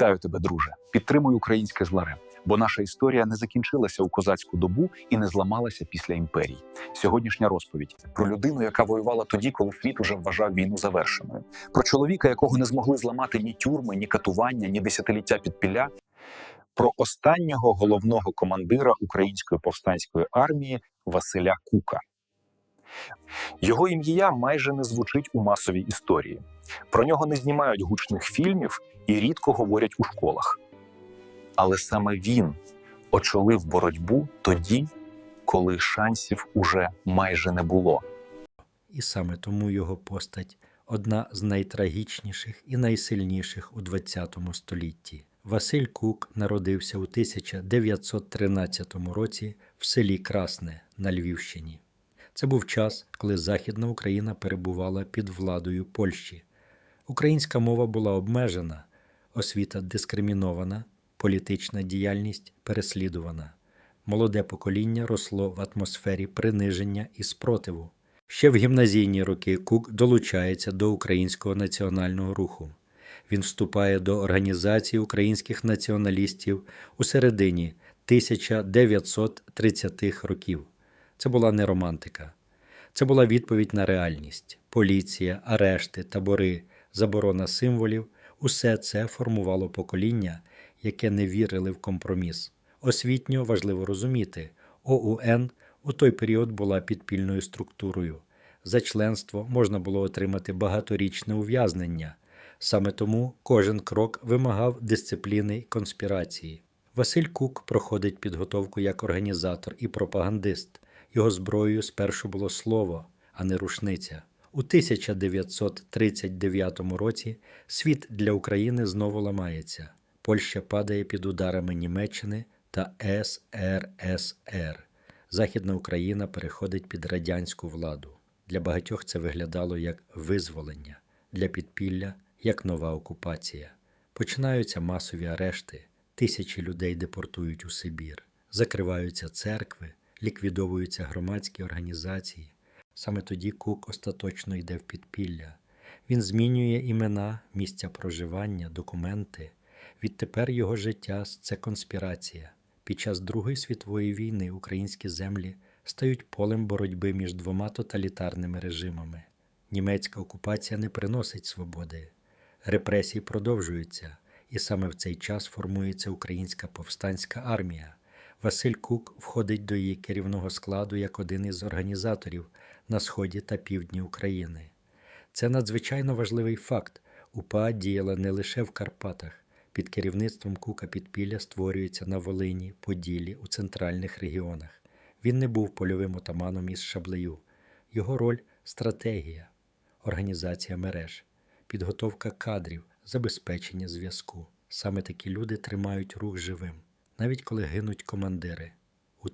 Вітаю тебе, друже. Підтримуй українське зларе, бо наша історія не закінчилася у козацьку добу і не зламалася після імперій. Сьогоднішня розповідь про людину, яка воювала тоді, коли світ уже вважав війну завершеною. Про чоловіка, якого не змогли зламати ні тюрми, ні катування, ні десятиліття підпілля. Про останнього головного командира української повстанської армії Василя Кука. Його ім'я майже не звучить у масовій історії. Про нього не знімають гучних фільмів і рідко говорять у школах. Але саме він очолив боротьбу тоді, коли шансів уже майже не було. І саме тому його постать одна з найтрагічніших і найсильніших у ХХ столітті. Василь Кук народився у 1913 році в селі Красне на Львівщині. Це був час, коли Західна Україна перебувала під владою Польщі. Українська мова була обмежена, освіта дискримінована, політична діяльність переслідувана. Молоде покоління росло в атмосфері приниження і спротиву. Ще в гімназійні роки Кук долучається до українського національного руху. Він вступає до організації українських націоналістів у середині 1930-х років. Це була не романтика. Це була відповідь на реальність. Поліція, арешти, табори, заборона символів усе це формувало покоління, яке не вірили в компроміс. Освітньо важливо розуміти, ОУН у той період була підпільною структурою. За членство можна було отримати багаторічне ув'язнення. Саме тому кожен крок вимагав дисципліни й конспірації. Василь Кук проходить підготовку як організатор і пропагандист. Його зброєю спершу було слово, а не рушниця. У 1939 році світ для України знову ламається. Польща падає під ударами Німеччини та СРСР. Західна Україна переходить під радянську владу. Для багатьох це виглядало як визволення, для підпілля як нова окупація. Починаються масові арешти, тисячі людей депортують у Сибір, закриваються церкви, ліквідовуються громадські організації. Саме тоді Кук остаточно йде в підпілля. Він змінює імена, місця проживання, документи. Відтепер його життя це конспірація. Під час Другої світової війни українські землі стають полем боротьби між двома тоталітарними режимами. Німецька окупація не приносить свободи. Репресії продовжуються, і саме в цей час формується українська повстанська армія. Василь Кук входить до її керівного складу як один із організаторів на сході та півдні України. Це надзвичайно важливий факт. УПА діяла не лише в Карпатах. Під керівництвом Кука Підпілля створюється на Волині, Поділі, у центральних регіонах. Він не був польовим отаманом із шаблею. Його роль стратегія, організація мереж, підготовка кадрів, забезпечення зв'язку. Саме такі люди тримають рух живим, навіть коли гинуть командири. У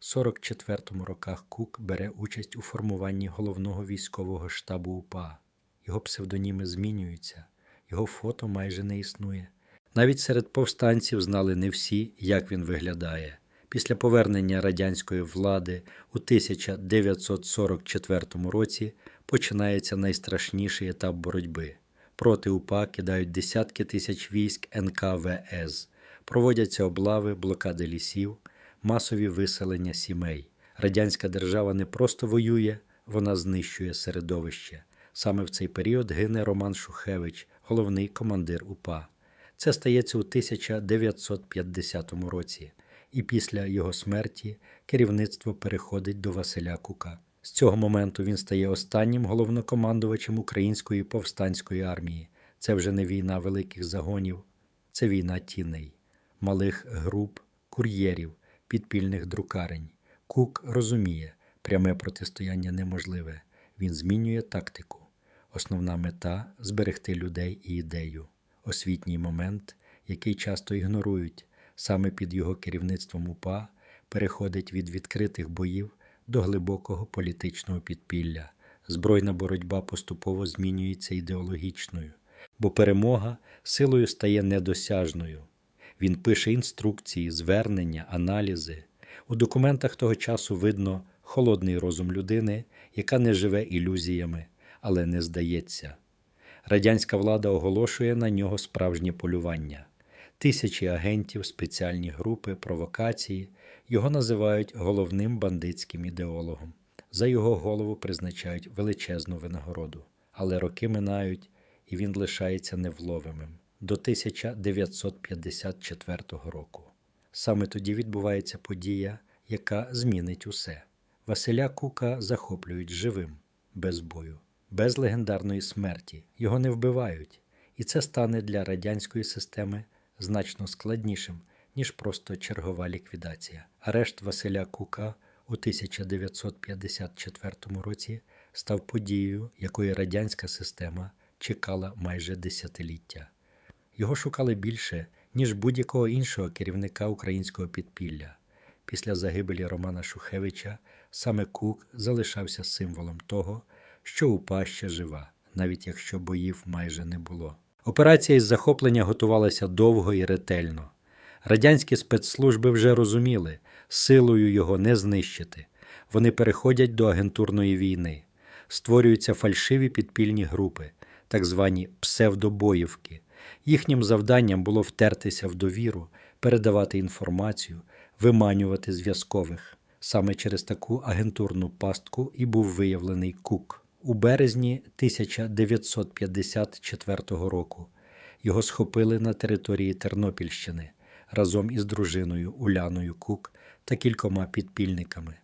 1943-44 роках Кук бере участь у формуванні головного військового штабу УПА. Його псевдоніми змінюються, його фото майже не існує. Навіть серед повстанців знали не всі, як він виглядає. Після повернення радянської влади у 1944 році починається найстрашніший етап боротьби. Проти УПА кидають десятки тисяч військ НКВС, проводяться облави, блокади лісів, масові виселення сімей. Радянська держава не просто воює, вона знищує середовище. Саме в цей період гине Роман Шухевич, головний командир УПА. Це стається у 1950 році, і після його смерті керівництво переходить до Василя Кука. З цього моменту він стає останнім головнокомандувачем української повстанської армії. Це вже не війна великих загонів, це війна тіней, малих груп, кур'єрів, підпільних друкарень. Кук розуміє, пряме протистояння неможливе. Він змінює тактику. Основна мета зберегти людей і ідею. Освітній момент, який часто ігнорують, саме під його керівництвом УПА переходить від відкритих боїв до глибокого політичного підпілля. Збройна боротьба поступово змінюється ідеологічною, бо перемога силою стає недосяжною. Він пише інструкції, звернення, аналізи. У документах того часу видно холодний розум людини, яка не живе ілюзіями, але не здається. Радянська влада оголошує на нього справжнє полювання. Тисячі агентів, спеціальні групи, провокації. Його називають головним бандитським ідеологом. За його голову призначають величезну винагороду. Але роки минають, і він лишається невловимим до 1954 року. Саме тоді відбувається подія, яка змінить усе. Василя Кука захоплюють живим, без бою, без легендарної смерті. Його не вбивають, і це стане для радянської системи значно складнішим, ніж просто чергова ліквідація. Арешт Василя Кука у 1954 році став подією, якої радянська система чекала майже десятиліття. Його шукали більше, ніж будь-якого іншого керівника українського підпілля. Після загибелі Романа Шухевича саме Кук залишався символом того, що УПА ще жива, навіть якщо боїв майже не було. Операція із захоплення готувалася довго і ретельно. Радянські спецслужби вже розуміли, силою його не знищити. Вони переходять до агентурної війни, створюються фальшиві підпільні групи, так звані псевдобоївки. Їхнім завданням було втертися в довіру, передавати інформацію, виманювати зв'язкових. Саме через таку агентурну пастку і був виявлений Кук. У березні 1954 року його схопили на території Тернопільщини разом із дружиною Уляною Кук та кількома підпільниками.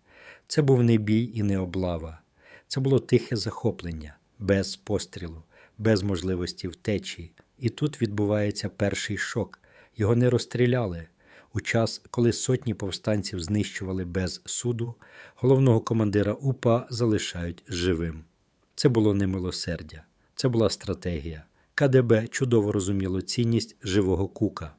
Це був не бій і не облава. Це було тихе захоплення, без пострілу, без можливості втечі. І тут відбувається перший шок. Його не розстріляли. У час, коли сотні повстанців знищували без суду, головного командира УПА залишають живим. Це було не милосердя, це була стратегія. КДБ чудово розуміло цінність живого кука.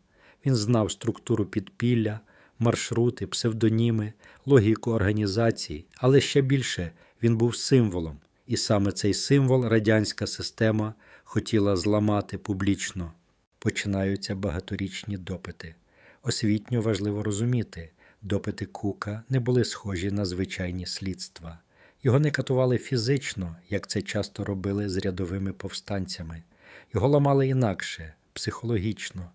Він знав структуру підпілля, маршрути, псевдоніми, логіку організації, але ще більше він був символом, і саме цей символ радянська система хотіла зламати публічно. Починаються багаторічні допити. Освітньо важливо розуміти, допити Кука не були схожі на звичайні слідства. Його не катували фізично, як це часто робили з рядовими повстанцями. Його ламали інакше, психологічно.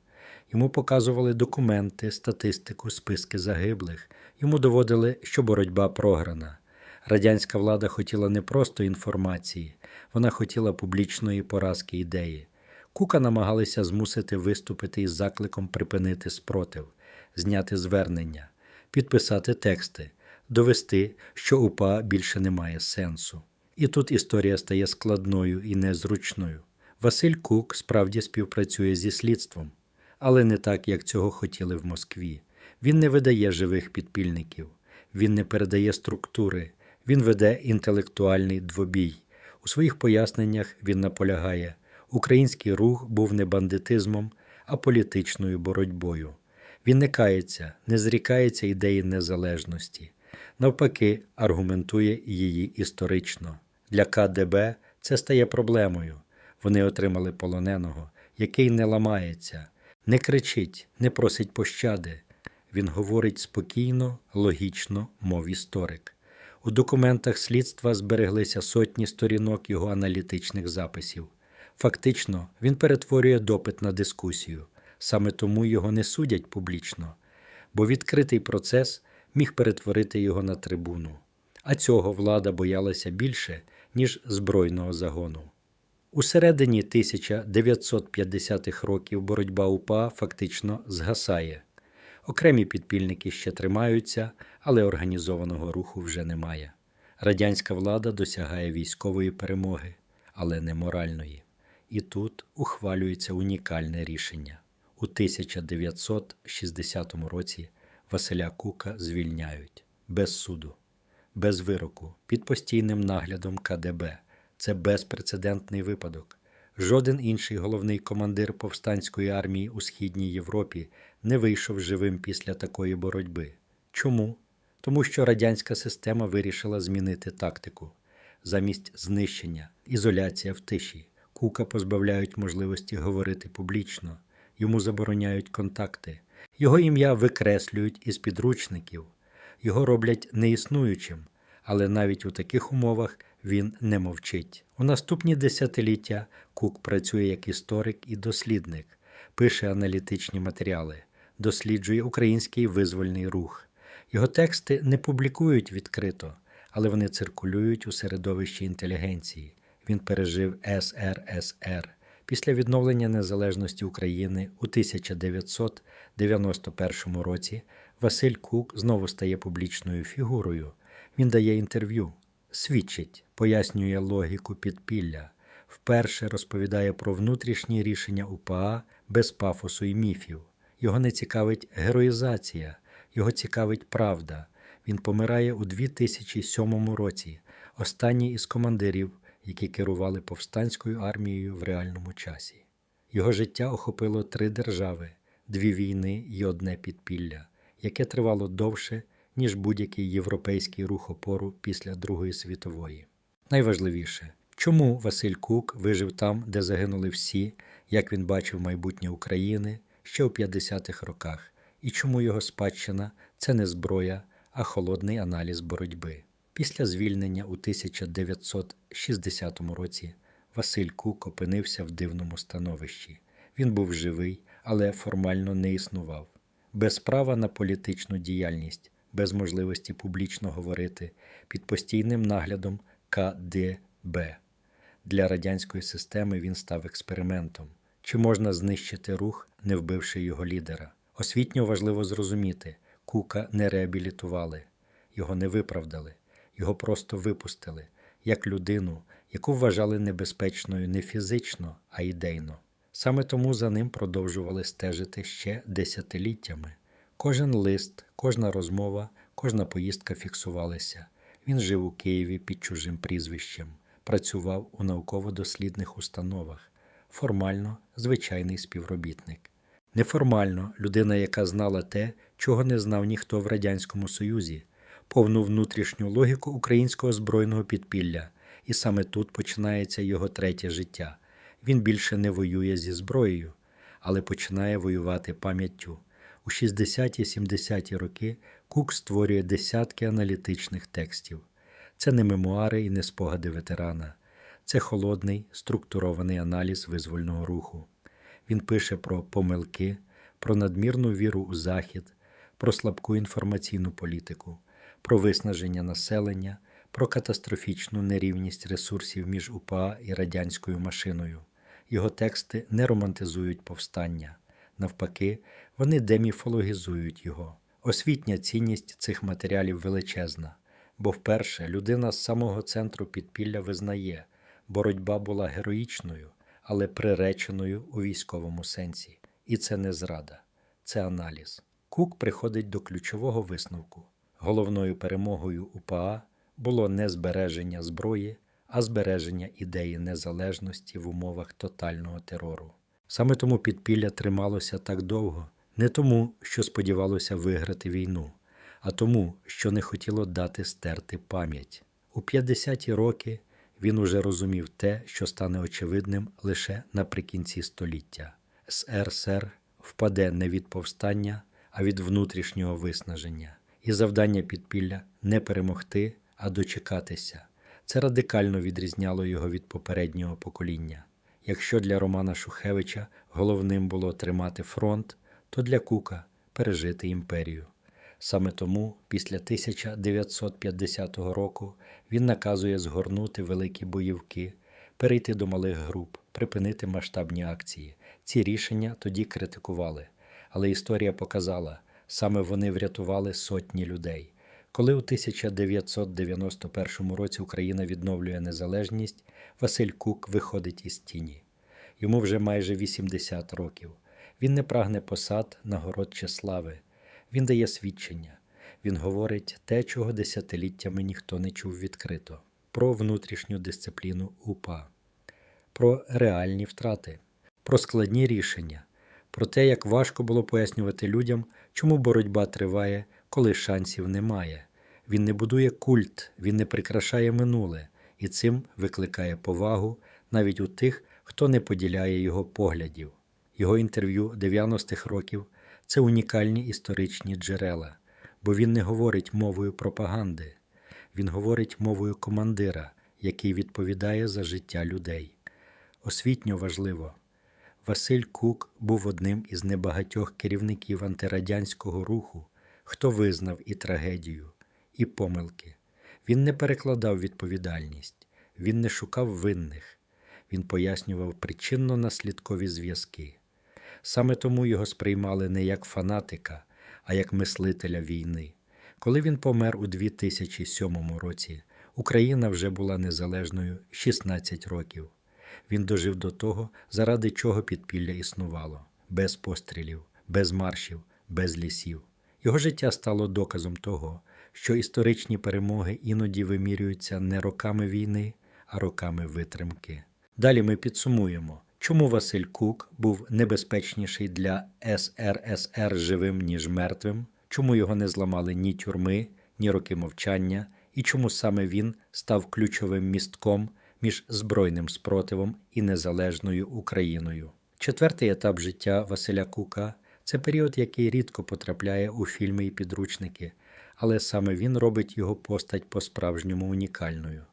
Йому показували документи, статистику, списки загиблих. Йому доводили, що боротьба програна. Радянська влада хотіла не просто інформації, вона хотіла публічної поразки ідеї. Кука намагалися змусити виступити із закликом припинити спротив, зняти звернення, підписати тексти, довести, що УПА більше не має сенсу. І тут історія стає складною і незручною. Василь Кук справді співпрацює зі слідством, але не так, як цього хотіли в Москві. Він не видає живих підпільників, він не передає структури, він веде інтелектуальний двобій. У своїх поясненнях він наполягає, український рух був не бандитизмом, а політичною боротьбою. Він не кається, не зрікається ідеї незалежності. Навпаки, аргументує її історично. Для КДБ це стає проблемою. Вони отримали полоненого, який не ламається, не кричить, не просить пощади. Він говорить спокійно, логічно, мов історик. У документах слідства збереглися сотні сторінок його аналітичних записів. Фактично, він перетворює допит на дискусію. Саме тому його не судять публічно, бо відкритий процес міг перетворити його на трибуну. А цього влада боялася більше, ніж збройного загону. У середині 1950-х років боротьба УПА фактично згасає. Окремі підпільники ще тримаються, але організованого руху вже немає. Радянська влада досягає військової перемоги, але не моральної. І тут ухвалюється унікальне рішення. У 1960 році Василя Кука звільняють без суду, без вироку, під постійним наглядом КДБ. Це безпрецедентний випадок. Жоден інший головний командир повстанської армії у Східній Європі не вийшов живим після такої боротьби. Чому? Тому що радянська система вирішила змінити тактику. Замість знищення, ізоляція в тиші. Кука позбавляють можливості говорити публічно, йому забороняють контакти, його ім'я викреслюють із підручників, його роблять неіснуючим, але навіть у таких умовах він не мовчить. У наступні десятиліття Кук працює як історик і дослідник, пише аналітичні матеріали, досліджує український визвольний рух. Його тексти не публікують відкрито, але вони циркулюють у середовищі інтелігенції. Він пережив СРСР. Після відновлення незалежності України у 1991 році Василь Кук знову стає публічною фігурою. Він дає інтерв'ю, свідчить, пояснює логіку підпілля, вперше розповідає про внутрішні рішення УПА без пафосу і міфів. Його не цікавить героїзація, його цікавить правда. Він помирає у 2007 році, останній із командирів, які керували повстанською армією в реальному часі. Його життя охопило три держави, дві війни і одне підпілля, яке тривало довше, ніж будь-який європейський рух опору після Другої світової. Найважливіше, чому Василь Кук вижив там, де загинули всі, як він бачив майбутнє України ще у 50-х роках, і чому його спадщина це не зброя, а холодний аналіз боротьби. Після звільнення у 1960 році Василь Кук опинився в дивному становищі. Він був живий, але формально не існував. Без права на політичну діяльність, без можливості публічно говорити, під постійним наглядом КДБ. Для радянської системи він став експериментом. Чи можна знищити рух, не вбивши його лідера? Освітньо важливо зрозуміти, Кука не реабілітували, його не виправдали, його просто випустили, як людину, яку вважали небезпечною не фізично, а ідейно. Саме тому за ним продовжували стежити ще десятиліттями. Кожен лист, кожна розмова, кожна поїздка фіксувалися. Він жив у Києві під чужим прізвищем, працював у науково-дослідних установах, формально звичайний співробітник. Неформально людина, яка знала те, чого не знав ніхто в Радянському Союзі, повну внутрішню логіку українського збройного підпілля, і саме тут починається його третє життя. Він більше не воює зі зброєю, але починає воювати пам'яттю. У 60-70-ті роки Кук створює десятки аналітичних текстів. Це не мемуари і не спогади ветерана, це холодний, структурований аналіз визвольного руху. Він пише про помилки, про надмірну віру у Захід, про слабку інформаційну політику, про виснаження населення, про катастрофічну нерівність ресурсів між УПА і радянською машиною. Його тексти не романтизують повстання. Навпаки, вони деміфологізують його. Освітня цінність цих матеріалів величезна, бо вперше людина з самого центру підпілля визнає, боротьба була героїчною, але приреченою у військовому сенсі. І це не зрада, це аналіз. Кук приходить до ключового висновку. Головною перемогою УПА було не збереження зброї, а збереження ідеї незалежності в умовах тотального терору. Саме тому підпілля трималося так довго, не тому, що сподівалося виграти війну, а тому, що не хотіло дати стерти пам'ять. У 50-ті роки він уже розумів те, що стане очевидним лише наприкінці століття. СРСР впаде не від повстання, а від внутрішнього виснаження. І завдання підпілля не перемогти, а дочекатися. Це радикально відрізняло його від попереднього покоління. Якщо для Романа Шухевича головним було тримати фронт, то для Кука пережити імперію. Саме тому, після 1950 року, він наказує згорнути великі бойовки, перейти до малих груп, припинити масштабні акції. Ці рішення тоді критикували, але історія показала, саме вони врятували сотні людей. Коли у 1991 році Україна відновлює незалежність, Василь Кук виходить із тіні. Йому вже майже 80 років. Він не прагне посад, нагород чи слави. Він дає свідчення. Він говорить те, чого десятиліттями ніхто не чув відкрито: про внутрішню дисципліну УПА, про реальні втрати, про складні рішення, про те, як важко було пояснювати людям, чому боротьба триває, коли шансів немає. Він не будує культ, він не прикрашає минуле і цим викликає повагу навіть у тих, хто не поділяє його поглядів. Його інтерв'ю 90-х років це унікальні історичні джерела, бо він не говорить мовою пропаганди, він говорить мовою командира, який відповідає за життя людей. Освітньо важливо. Василь Кук був одним із небагатьох керівників антирадянського руху, хто визнав і трагедію, і помилки. Він не перекладав відповідальність, він не шукав винних, він пояснював причинно-наслідкові зв'язки. Саме тому його сприймали не як фанатика, а як мислителя війни. Коли він помер у 2007 році, Україна вже була незалежною 16 років. Він дожив до того, заради чого підпілля існувало без пострілів, без маршів, без лісів. Його життя стало доказом того, що історичні перемоги іноді вимірюються не роками війни, а роками витримки. Далі ми підсумуємо, чому Василь Кук був небезпечніший для СРСР живим, ніж мертвим, чому його не зламали ні тюрми, ні роки мовчання, і чому саме він став ключовим містком між збройним спротивом і незалежною Україною. Четвертий етап життя Василя Кука це період, який рідко потрапляє у фільми і підручники, але саме він робить його постать по-справжньому унікальною.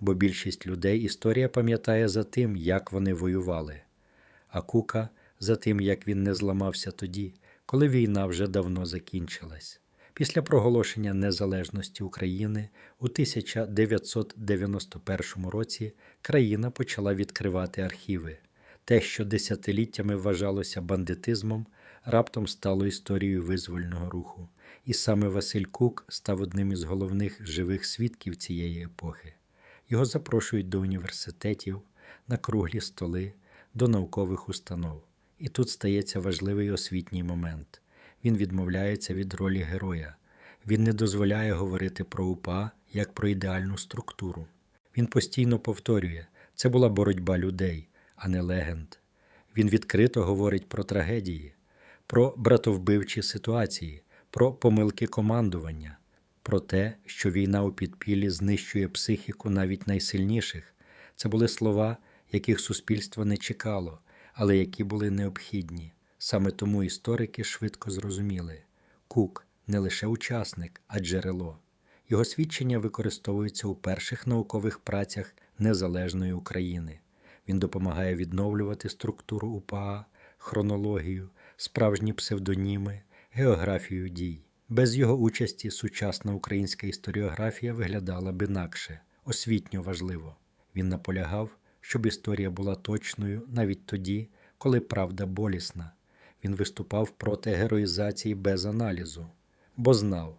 Бо більшість людей історія пам'ятає за тим, як вони воювали, а Кука за тим, як він не зламався тоді, коли війна вже давно закінчилась. Після проголошення незалежності України у 1991 році країна почала відкривати архіви. Те, що десятиліттями вважалося бандитизмом, раптом стало історією визвольного руху. І саме Василь Кук став одним із головних живих свідків цієї епохи. Його запрошують до університетів, на круглі столи, до наукових установ. І тут стається важливий освітній момент. Він відмовляється від ролі героя. Він не дозволяє говорити про УПА як про ідеальну структуру. Він постійно повторює, це була боротьба людей, а не легенд. Він відкрито говорить про трагедії, про братовбивчі ситуації, про помилки командування, про те, що війна у підпіллі знищує психіку навіть найсильніших. Це були слова, яких суспільство не чекало, але які були необхідні. Саме тому історики швидко зрозуміли Кук не лише учасник, а джерело. Його свідчення використовуються у перших наукових працях незалежної України. Він допомагає відновлювати структуру УПА, хронологію, справжні псевдоніми, географію дій. Без його участі сучасна українська історіографія виглядала б інакше, освітньо важливо. Він наполягав, щоб історія була точною навіть тоді, коли правда болісна. Він виступав проти героїзації без аналізу, бо знав,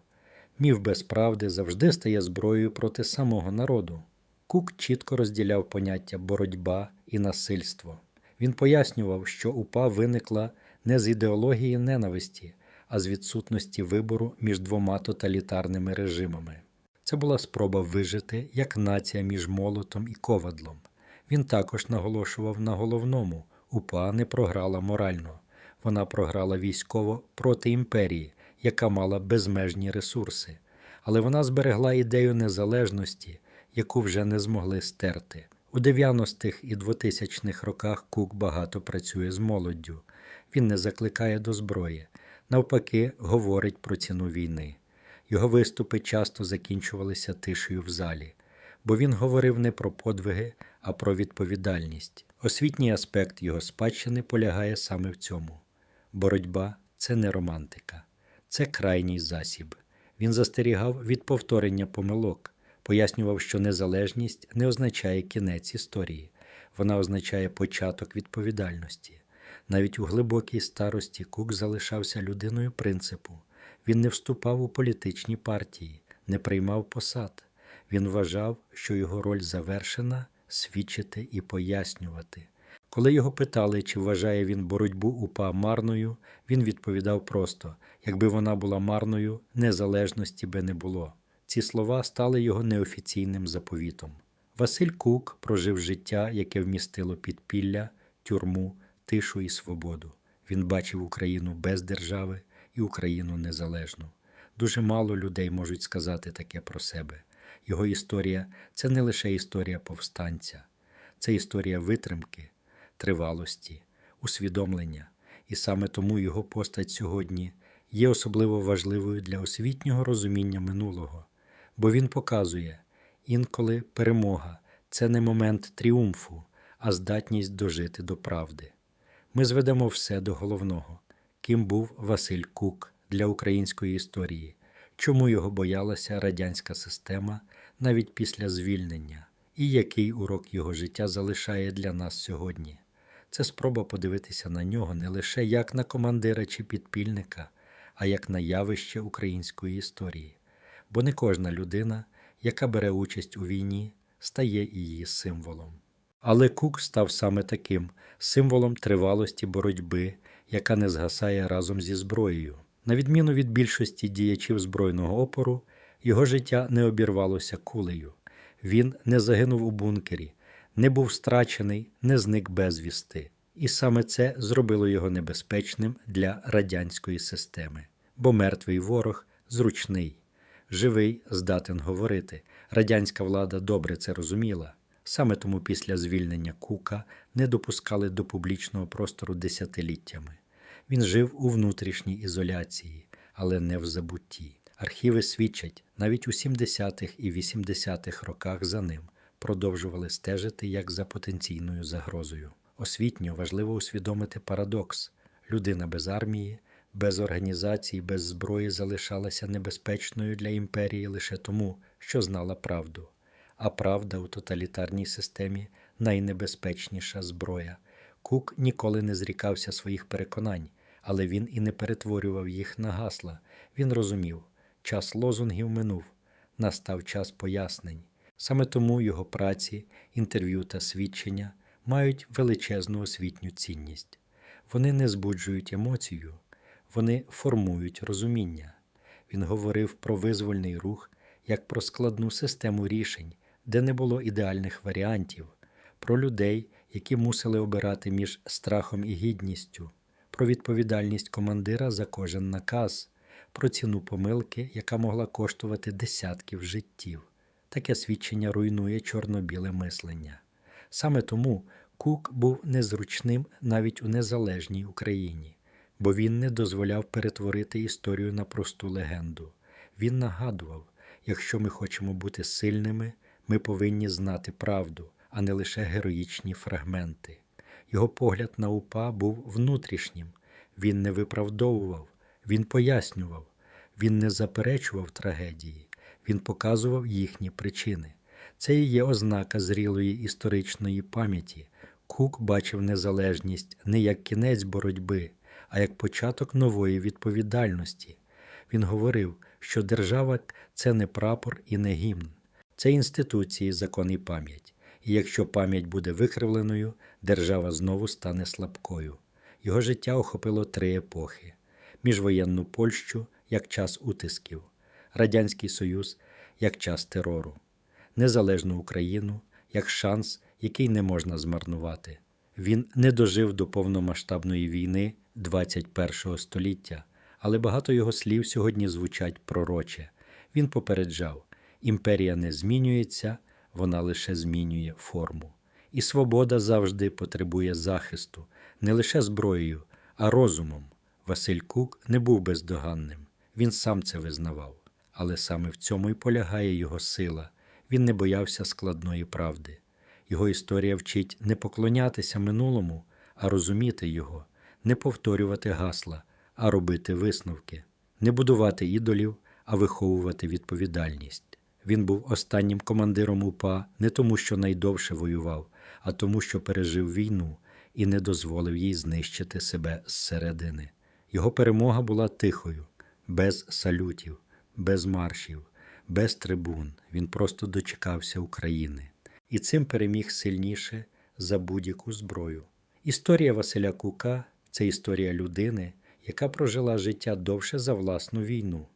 міф без правди завжди стає зброєю проти самого народу. Кук чітко розділяв поняття боротьба і насильство. Він пояснював, що УПА виникла не з ідеології ненависті, а з відсутності вибору між двома тоталітарними режимами. Це була спроба вижити як нація між молотом і ковадлом. Він також наголошував на головному УПА не програла морально, вона програла військово проти імперії, яка мала безмежні ресурси, але вона зберегла ідею незалежності, яку вже не змогли стерти. У 90-х і 2000-х роках Кук багато працює з молоддю. Він не закликає до зброї, навпаки, говорить про ціну війни. Його виступи часто закінчувалися тишею в залі, бо він говорив не про подвиги, а про відповідальність. Освітній аспект його спадщини полягає саме в цьому. Боротьба це не романтика, це крайній засіб. Він застерігав від повторення помилок, пояснював, що незалежність не означає кінець історії, вона означає початок відповідальності. Навіть у глибокій старості Кук залишався людиною принципу. Він не вступав у політичні партії, не приймав посад. Він вважав, що його роль завершена свідчити і пояснювати. Коли його питали, чи вважає він боротьбу УПА марною, він відповідав просто: якби вона була марною, незалежності би не було. Ці слова стали його неофіційним заповітом. Василь Кук прожив життя, яке вмістило підпілля, тюрму, тишу і свободу. Він бачив Україну без держави і Україну незалежну. Дуже мало людей можуть сказати таке про себе. Його історія це не лише історія повстанця, це історія витримки, тривалості, усвідомлення, і саме тому його постать сьогодні є особливо важливою для освітнього розуміння минулого, бо він показує, інколи перемога це не момент тріумфу, а здатність дожити до правди. Ми зведемо все до головного: ким був Василь Кук для української історії, чому його боялася радянська система навіть після звільнення, і який урок його життя залишає для нас сьогодні. Це спроба подивитися на нього не лише як на командира чи підпільника, а як на явище української історії. Бо не кожна людина, яка бере участь у війні, стає її символом. Але Кук став саме таким символом тривалості боротьби, яка не згасає разом зі зброєю. На відміну від більшості діячів збройного опору, його життя не обірвалося кулею. Він не загинув у бункері, не був страчений, не зник безвісти. І саме це зробило його небезпечним для радянської системи. Бо мертвий ворог зручний, живий здатен говорити. Радянська влада добре це розуміла. Саме тому після звільнення Кука не допускали до публічного простору десятиліттями. Він жив у внутрішній ізоляції, але не в забутті. Архіви свідчать, навіть у 70-х і 80-х роках за ним продовжували стежити як за потенційною загрозою. Освітньо важливо усвідомити парадокс: людина без армії, без організацій, без зброї залишалася небезпечною для імперії лише тому, що знала правду. А правда у тоталітарній системі найнебезпечніша зброя. Кук ніколи не зрікався своїх переконань, але він і не перетворював їх на гасла. Він розумів, час лозунгів минув, настав час пояснень. Саме тому його праці, інтерв'ю та свідчення мають величезну освітню цінність. Вони не збуджують емоцію, вони формують розуміння. Він говорив про визвольний рух як про складну систему рішень, де не було ідеальних варіантів, про людей, які мусили обирати між страхом і гідністю, про відповідальність командира за кожен наказ, про ціну помилки, яка могла коштувати десятків життів. Таке свідчення руйнує чорно-біле мислення. Саме тому Кук був незручним навіть у незалежній Україні, бо він не дозволяв перетворити історію на просту легенду. Він нагадував, якщо ми хочемо бути сильними, ми повинні знати правду, а не лише героїчні фрагменти. Його погляд на УПА був внутрішнім, він не виправдовував, він пояснював, він не заперечував трагедії, він показував їхні причини. Це і є ознака зрілої історичної пам'яті. Кук бачив незалежність не як кінець боротьби, а як початок нової відповідальності. Він говорив, що держава це не прапор і не гімн, це інституції, закон і пам'ять. І якщо пам'ять буде викривленою, держава знову стане слабкою. Його життя охопило три епохи: міжвоєнну Польщу як час утисків, Радянський Союз як час терору, незалежну Україну як шанс, який не можна змарнувати. Він не дожив до повномасштабної війни 21 століття, але багато його слів сьогодні звучать пророче. Він попереджав: імперія не змінюється, вона лише змінює форму. І свобода завжди потребує захисту не лише зброєю, а розумом. Василь Кук не був бездоганним, він сам це визнавав. Але саме в цьому й полягає його сила. Він не боявся складної правди. Його історія вчить не поклонятися минулому, а розуміти його, не повторювати гасла, а робити висновки, не будувати ідолів, а виховувати відповідальність. Він був останнім командиром УПА не тому, що найдовше воював, а тому, що пережив війну і не дозволив їй знищити себе зсередини. Його перемога була тихою, без салютів, без маршів, без трибун. Він просто дочекався України і цим переміг сильніше за будь-яку зброю. Історія Василя Кука це історія людини, яка прожила життя довше за власну війну.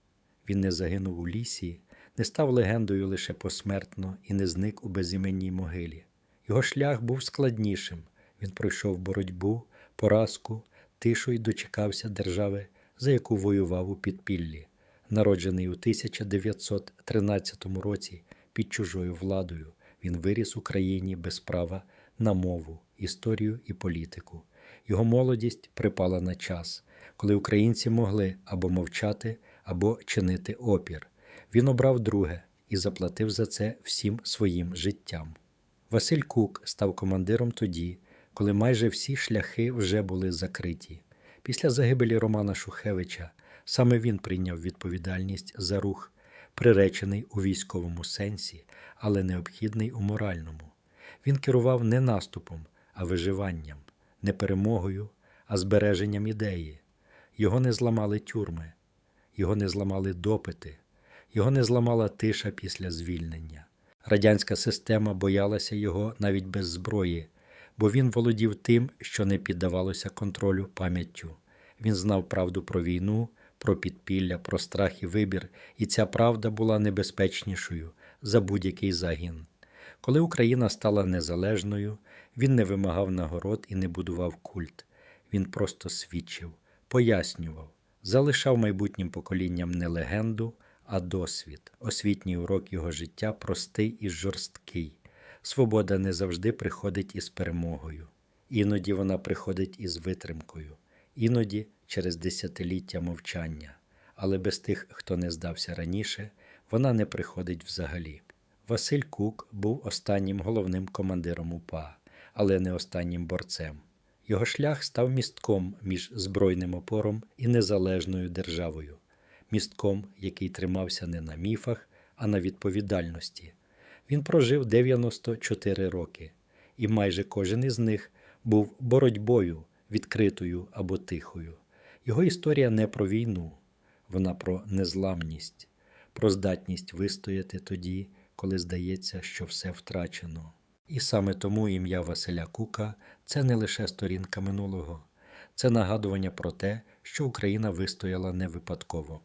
Він не загинув у лісі, не став легендою лише посмертно і не зник у безіменній могилі. Його шлях був складнішим. Він пройшов боротьбу, поразку, тишу й дочекався держави, за яку воював у підпіллі, народжений у 1913 році під чужою владою. Він виріс в Україні без права на мову, історію і політику. Його молодість припала на час, коли українці могли або мовчати, або чинити опір. Він обрав друге і заплатив за це всім своїм життям. Василь Кук став командиром тоді, коли майже всі шляхи вже були закриті. Після загибелі Романа Шухевича саме він прийняв відповідальність за рух, приречений у військовому сенсі, але необхідний у моральному. Він керував не наступом, а виживанням, не перемогою, а збереженням ідеї. Його не зламали тюрми, його не зламали допити, його не зламала тиша після звільнення. Радянська система боялася його навіть без зброї, бо він володів тим, що не піддавалося контролю пам'яттю. Він знав правду про війну, про підпілля, про страх і вибір, і ця правда була небезпечнішою за будь-який загін. Коли Україна стала незалежною, він не вимагав нагород і не будував культ. Він просто свідчив, пояснював, залишав майбутнім поколінням не легенду, а досвід. Освітній урок його життя простий і жорсткий. Свобода не завжди приходить із перемогою. Іноді вона приходить із витримкою, іноді через десятиліття мовчання. Але без тих, хто не здався раніше, вона не приходить взагалі. Василь Кук був останнім головним командиром УПА, але не останнім борцем. Його шлях став містком між збройним опором і незалежною державою, містком, який тримався не на міфах, а на відповідальності. Він прожив 94 роки, і майже кожен із них був боротьбою, відкритою або тихою. Його історія не про війну, вона про незламність, про здатність вистояти тоді, коли здається, що все втрачено. І саме тому ім'я Василя Кука це не лише сторінка минулого, це нагадування про те, що Україна вистояла не випадково.